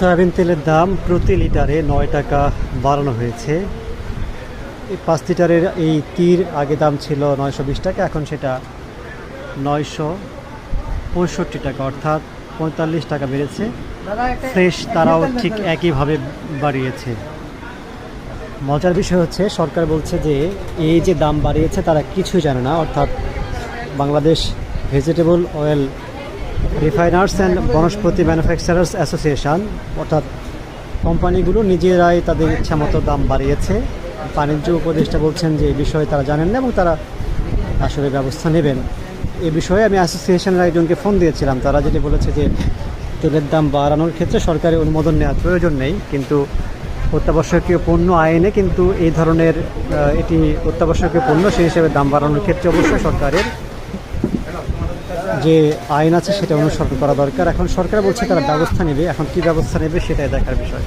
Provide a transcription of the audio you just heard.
Soybean তেলের দাম প্রতি লিটারে নয় টাকা বাড়ানো হয়েছে। পাঁচ লিটারের এই তীর আগে দাম ছিল নয়শো বিশ টাকা, এখন সেটা নয়শো পঁয়ষট্টি টাকা, অর্থাৎ পঁয়তাল্লিশ টাকা বেড়েছে। ফ্রেশ তারাও ঠিক একইভাবে বাড়িয়েছে। মজার বিষয় হচ্ছে, সরকার বলছে যে এই যে দাম বাড়িয়েছে তারা কিছুই জানে না, অর্থাৎ Bangladesh vegetable oil refiners and Vanaspati manufacturers association অর্থাৎ কোম্পানিগুলো নিজেরাই তাদের ইচ্ছা মতো দাম বাড়িয়েছে। বাণিজ্য উপদেষ্টা বলছেন যে এই বিষয়ে তারা জানেন না এবং তারা আসলে ব্যবস্থা নেবেন। এ বিষয়ে আমি অ্যাসোসিয়েশনের একজনকে ফোন দিয়েছিলাম। তারা যেটি বলেছে যে তেলের দাম বাড়ানোর ক্ষেত্রে সরকারি অনুমোদন নেওয়ার প্রয়োজন নেই, কিন্তু অত্যাবশ্যকীয় পণ্য আইনে কিন্তু এই ধরনের এটি অত্যাবশ্যকীয় পণ্য সেই হিসেবে দাম বাড়ানোর ক্ষেত্রে অবশ্যই সরকারের যে আইন আছে সেটা অনুসরণ করা দরকার। এখন সরকার বলছে তারা ব্যবস্থা নেবে। এখন কি ব্যবস্থা নেবে সেটাই দেখার বিষয়।